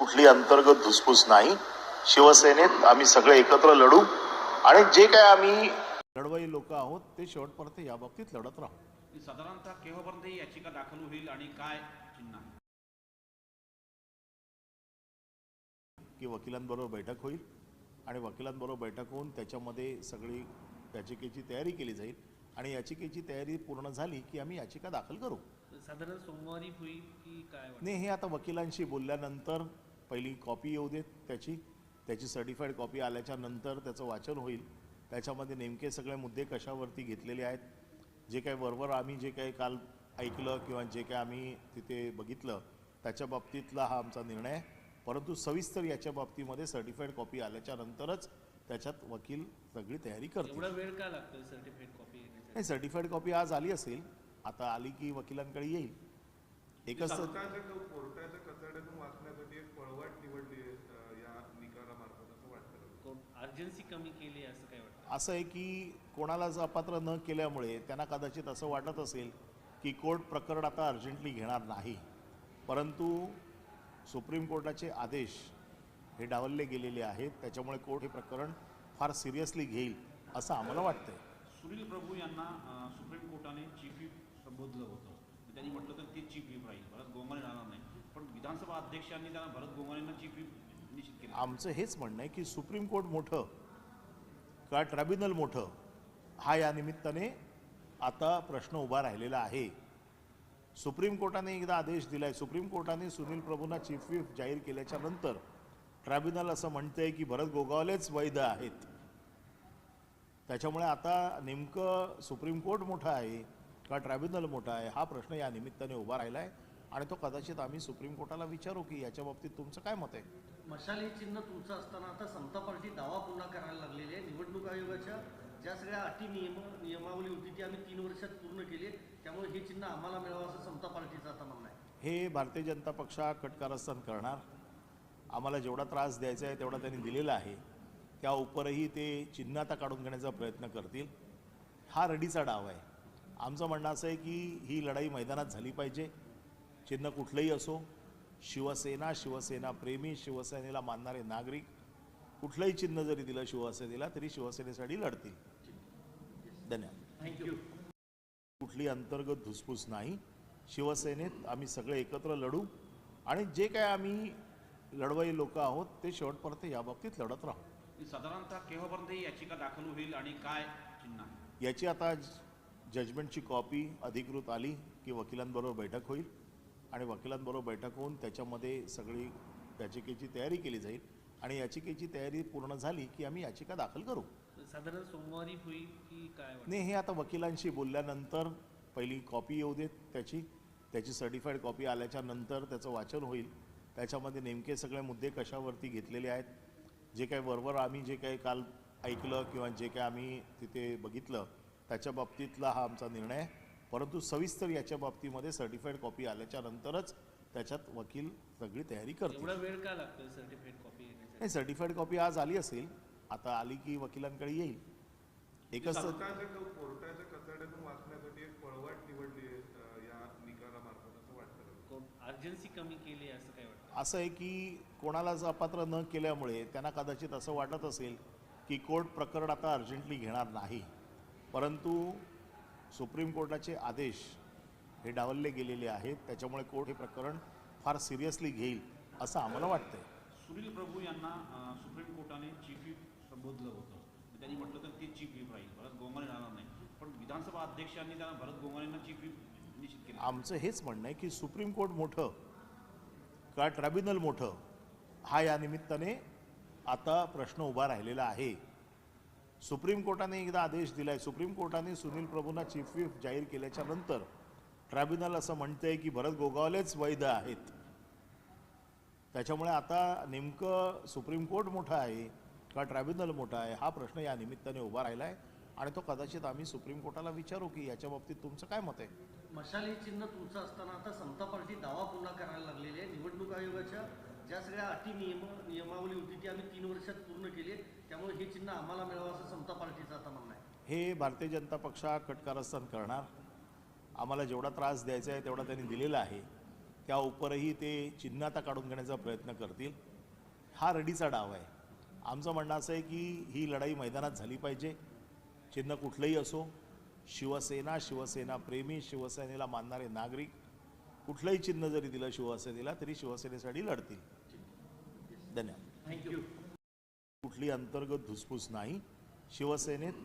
कुठली अंतर्गत धुसफूस नाही. शिवसेनेत आम्ही सगळे एकत्र लढू आणि जे काय आम्ही लढवाई लोक आहोत ते शेवटपर्यंत या बाबतीत लढत राहू. की साधारणतः केव्हापर्यंत ही याचिका दाखल होईल आणि काय चिन्ह? की वकिलांबरोबर बैठक होईल आणि वकिलांबरोबर बैठक होऊन त्याच्यामध्ये सगळी याचिकेची तयारी केली जाईल आणि याचिकेची तयारी पूर्ण झाली की आम्ही याचिका दाखल करू. साधारण सोमवारी होईल की काय वाटतं? नाही हे आता वकिलांशी बोलल्यानंतर पहिली कॉपी येऊ देत त्याची. त्याची सर्टिफाईड कॉपी आल्याच्यानंतर त्याचं वाचन होईल. त्याच्यामध्ये नेमके सगळे मुद्दे कशावरती घेतलेले आहेत? जे काही वरवर आम्ही जे काही काल ऐकलं किंवा जे काही आम्ही तिथे बघितलं त्याच्या बाबतीतला हा आमचा निर्णय. आहे परंतु सविस्तर याच्या बाबतीमध्ये सर्टिफाईड कॉपी आल्याच्या नंतरच त्याच्यात वकील सगळी तयारी एवढा वेळ का लागतोय सर्टिफिकेट कॉपी येण्यासाठी नाही सर्टिफाईड कॉपी आज आली असेल. आता आली की वकिलांकडे येईल. एकच पळवाट निवडली या निकालामार्फत असं वाटतं का? अर्जन्सी कमी केली आहे असं काय वाटतं? असं आहे की कोणालाच अपात्र न केल्यामुळे त्यांना कदाचित असं वाटत असेल की कोर्ट प्रकरण आता अर्जंटली घेणार नाही. परंतु सुप्रीम कोर्टाचे आदेश हे डावलले गेलेले आहेत. त्याच्यामुळे कोर्ट हे प्रकरण फार सिरियसली घेईल असं आम्हाला वाटतंय. सुनील प्रभू यांना सुप्रीम कोर्टाने चीफ व्हीप संबोधलं होतं. त्यांनी म्हटलं तर ते चीफ व्हीप राहील. भरत गोंगाने राहणार नाही. पण विधानसभा अध्यक्षांनी त्यांना भरत गोंगानेंना चीफ व्हीप निश्चित केलं. आमचं हेच म्हणणं आहे की सुप्रीम कोर्ट मोठं का ट्रायब्युनल मोठं हा या निमित्ताने आता प्रश्न उभा राहिलेला आहे. सुप्रीम कोर्टाने एकदा आदेश दिलाय. सुप्रीम कोर्टाने सुनील प्रभूंना चीफ व्हीप जाहीर केल्याच्यानंतर ट्रायब्युनल असं म्हणतंय की भरत गोगावलेच वैध आहेत. त्याच्यामुळे आता नेमकं सुप्रीम कोर्ट मोठं आहे का ट्रायब्युनल मोठं आहे हा प्रश्न या निमित्ताने उभा राहिला आहे आणि तो कदाचित आम्ही सुप्रीम कोर्टाला विचारू की याच्या बाबतीत तुमचं काय मत आहे? मशाल हे चिन्ह तुमचं असताना आता समता पार्टी दावा पुन्हा करायला लागलेली आहे. निवडणूक आयोगाच्या ज्या सगळ्या अटी नियम नियमावली होती ती आम्ही तीन वर्षात पूर्ण केली. त्यामुळे हे चिन्ह आम्हाला मिळावं असं समता पार्टीचं आता म्हणणं आहे. हे भारतीय जनता पक्ष कटकारस्थान करणार. आम्हाला जेवढा त्रास द्यायचा आहे तेवढा त्यांनी दिलेला आहे. त्या उपरही ते चिन्ह आता काढून घेण्याचा प्रयत्न करतील. हा रडीचा डाव आहे. आमचं म्हणणं असं आहे की ही लढाई मैदानात झाली पाहिजे. चिन्ह कुठलंही असो शिवसेना शिवसेना प्रेमी शिवसेनेला मानणारे नागरिक कुठलंही चिन्ह जरी दिलं शिवसेनेला तरी शिवसेनेसाठी लढतील. धन्यवाद. थँक्यू कुठली अंतर्गत धुसफूस नाही. शिवसेनेत आम्ही सगळे एकत्र लढू आणि जे काय आम्ही लढवाई लोक आहोत ते शेवटपर्यंत या बाबतीत लढत राहू. साधारणतः केव्हापर्यंत याचिका दाखल होईल आणि काय चिन्ह याची आता जजमेंटची कॉपी अधिकृत आली की वकिलांबरोबर बैठक होईल. आणि वकिलांबरोबर बैठक होऊन त्याच्यामध्ये सगळी याचिकेची तयारी केली जाईल आणि याचिकेची तयारी पूर्ण झाली की आम्ही याचिका दाखल करू. साधारण सोमवारी होईल की काय? नाही हे आता वकिलांशी बोलल्यानंतर पहिली कॉपी येऊ देत त्याची त्याची सर्टिफाईड कॉपी आल्याच्यानंतर त्याचं वाचन होईल. त्याच्यामध्ये नेमके सगळे मुद्दे कशावरती घेतलेले आहेत? जे काही वरवर आम्ही जे काही काल ऐकलं किंवा जे काही आम्ही तिथे बघितलं त्याच्या बाबतीतला हा आमचा निर्णय आहे. परंतु सविस्तर याच्या बाबतीमध्ये सर्टिफाईड कॉपी आल्याच्या नंतरच त्याच्यात वकील सगळी तयारी करतील. एवढा वेळ का लागतोय सर्टिफिकेट कॉपी येण्यासाठी? नाही सर्टिफाईड कॉपी आज आली असेल आता आली की वकिलांकडे येईल. एकच तर- सरकारच्या क- कोर्टाच्या कचड्यातून वाचण्यासाठी एक पळवाट निवडली आहे, अ, या निकालामार्फत असं वाटतं का? अर्जन्सी कमी केली आहे असं काय वाटतं? असं आहे की कोणालाच अपात्र न केल्यामुळे त्यांना कदाचित असं वाटत असेल की कोर्ट प्रकरण आता अर्जंटली घेणार नाही. परंतु सुप्रीम कोर्टाचे आदेश हे डावलले गेलेले आहेत. त्याच्यामुळे कोर्ट हे प्रकरण फार सिरियसली घेईल असं आम्हाला वाटतंय. सुनील प्रभू यांना सुप्रीम कोर्टाने चीफ व्हीप संबोधलं होतं. त्यांनी म्हटलं तर ते चीफ व्हीप राहील. भरत गोंगाने राहणार नाही. पण विधानसभा अध्यक्षांनी त्यांना भरत गोंगानेंना चीफ व्हीप निश्चित केलं. आमचं हेच म्हणणं आहे की सुप्रीम कोर्ट मोठं का ट्रायब्युनल मोठं हा या निमित्ताने आता प्रश्न उभा राहिलेला आहे. सुप्रीम कोर्टाने एकदा आदेश दिलाय. सुप्रीम कोर्टाने सुनील प्रभूंना चीफ व्हीप जाहीर केल्याच्यानंतर ट्रायब्युनल असं म्हणतंय की भरत गोगावलेच वैध आहेत. त्याच्यामुळे आता नेमकं सुप्रीम कोर्ट मोठा आहे का ट्रायब्युनल मोठा आहे? हा प्रश्न या निमित्ताने उभा राहिला आहे आणि तो कदाचित आम्ही सुप्रीम कोर्टाला विचारू की याच्या बाबतीत तुमचं काय मत आहे? मशाल हे चिन्ह तुमचं असताना आता समता पार्टी दावा पुन्हा करायला लागलेली आहे निवडणूक आयोगाच्या ज्या सगळ्या अटी नियम नियमावली होती ती आम्ही तीन वर्षात पूर्ण केली त्यामुळे हे चिन्ह आम्हाला मिळावं असं समता पार्टीचं आता म्हणणं आहे. हे भारतीय जनता पक्ष कटकारस्थान करणार. आम्हाला जेवढा त्रास द्यायचा आहे तेवढा त्यांनी दिलेला आहे. त्या उपरही ते चिन्ह आता काढून घेण्याचा प्रयत्न करतील. हा रडीचा डाव आहे. आमचं म्हणणं असं आहे की ही लढाई मैदानात झाली पाहिजे. चिन्ह कुठलंही असो शिवसेना शिवसेना प्रेमी शिवसेनेला मानणारे नागरिक कुठलंही चिन्ह जरी दिलं शिवसेनेला तरी शिवसेनेसाठी लढतील. धन्यवाद. थँक्यू कुठली अंतर्गत धुसफूस नाही शिवसेनेत